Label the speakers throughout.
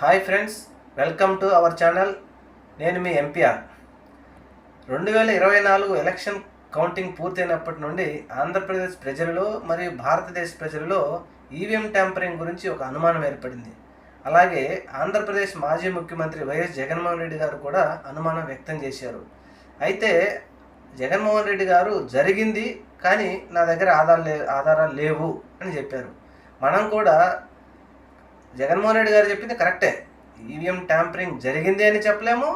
Speaker 1: Hi friends welcome to our channel. నేను మీ MPR. రెండు వేల ఇరవై నాలుగు ఎలక్షన్ కౌంటింగ్ పూర్తయినప్పటి నుండి ఆంధ్రప్రదేశ్ ప్రజలలో మరియు భారతదేశ ప్రజలలో ఈవీఎం ట్యాంపరింగ్ గురించి ఒక అనుమానం ఏర్పడింది. అలాగే ఆంధ్రప్రదేశ్ మాజీ ముఖ్యమంత్రి వైఎస్ జగన్మోహన్ రెడ్డి గారు కూడా అనుమానం వ్యక్తం చేశారు. అయితే జగన్మోహన్ రెడ్డి గారు జరిగింది కానీ నా దగ్గర ఆధారాలు లే ఆధారాలు లేవు అని చెప్పారు. మనం కూడా జగన్మోహన్ రెడ్డి గారు చెప్పింది కరెక్టే. ఈవీఎం ట్యాంపరింగ్ జరిగింది అని చెప్పలేము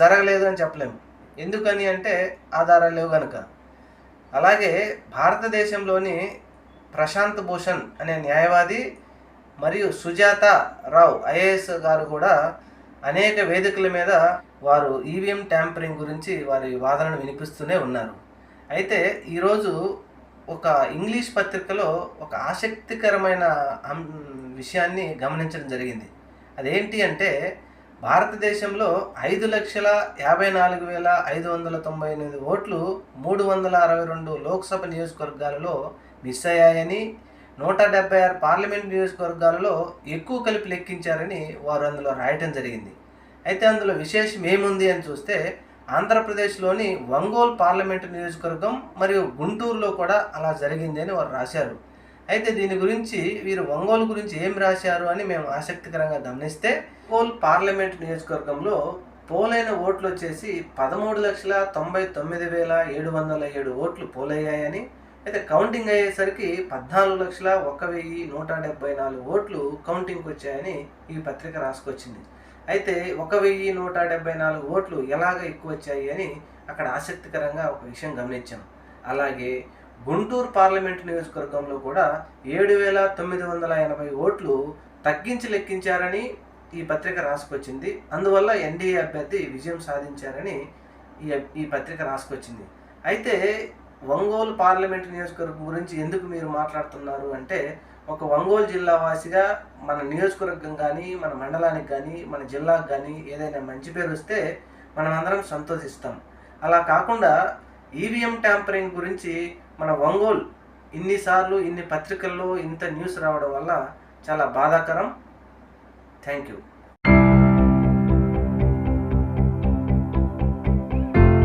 Speaker 1: జరగలేదు అని చెప్పలేము. ఎందుకని అంటే ఆధారాలు లేవు కనుక అలాగే భారతదేశంలోని ప్రశాంత్ భూషణ్ అనే న్యాయవాది మరియు సుజాత రావు ఐఏఎస్ గారు కూడా అనేక వేదికల మీద వారు ఈవీఎం ట్యాంపరింగ్ గురించి వారి వాదనను వినిపిస్తూనే ఉన్నారు. అయితే ఈరోజు ఒక ఇంగ్లీష్ పత్రికలో ఒక ఆసక్తికరమైన విషయాన్ని గమనించడం జరిగింది. అదేంటి అంటే భారతదేశంలో ఐదు లక్షల యాభై నాలుగు వేల ఐదు వందల తొంభై ఎనిమిది ఓట్లు మూడు వందల అరవై రెండు లోక్సభ నియోజకవర్గాలలో మిస్ అయ్యాయని నూట డెబ్బై ఆరు పార్లమెంట్ నియోజకవర్గాలలో ఎక్కువ కలిపి లెక్కించారని వారు అందులో రాయటం జరిగింది. అయితే అందులో విశేషం ఏముంది అని చూస్తే ఆంధ్రప్రదేశ్లోని ఒంగోలు పార్లమెంటు నియోజకవర్గం మరియు గుంటూరులో కూడా అలా జరిగింది అని వారు రాశారు. అయితే దీని గురించి వీరు ఒంగోలు గురించి ఏం రాశారు అని మేము ఆసక్తికరంగా గమనిస్తే ఒంగోలు పార్లమెంట్ నియోజకవర్గంలో పోలైన ఓట్లు వచ్చేసి పదమూడు లక్షల తొంభై తొమ్మిది వేల ఏడు వందల ఏడు ఓట్లు పోలయ్యాయని అయితే కౌంటింగ్ అయ్యేసరికి పద్నాలుగు లక్షల ఒక వెయ్యి నూట డెబ్బై నాలుగు ఓట్లు కౌంటింగ్కి వచ్చాయని ఈ పత్రిక రాసుకొచ్చింది. అయితే ఒక వెయ్యి నూట డెబ్బై నాలుగు ఓట్లు ఎలాగ ఎక్కువ వచ్చాయి అని అక్కడ ఆసక్తికరంగా ఒక విషయం గమనించాం. అలాగే గుంటూరు పార్లమెంటు నియోజకవర్గంలో కూడా ఏడు వేల తొమ్మిది వందల ఎనభై ఓట్లు తగ్గించి లెక్కించారని ఈ పత్రిక రాసుకొచ్చింది. అందువల్ల ఎన్డీఏ అభ్యర్థి విజయం సాధించారని ఈ ఈ పత్రిక రాసుకొచ్చింది. అయితే ఒంగోలు పార్లమెంట్ నియోజకవర్గం గురించి ఎందుకు మీరు మాట్లాడుతున్నారు అంటే ఒక ఒంగోలు జిల్లా వాసిగా మన నియోజకవర్గం కానీ మన మండలానికి కానీ మన జిల్లాకు కానీ ఏదైనా మంచి పేరు వస్తే మనం అందరం సంతోషిస్తాం. అలా కాకుండా ఈవీఎం ట్యాంపరింగ్ గురించి మన ఒంగోలు ఇన్నిసార్లు ఇన్ని పత్రికల్లో ఇంత న్యూస్ రావడం వల్ల చాలా బాధాకరం. Thank you.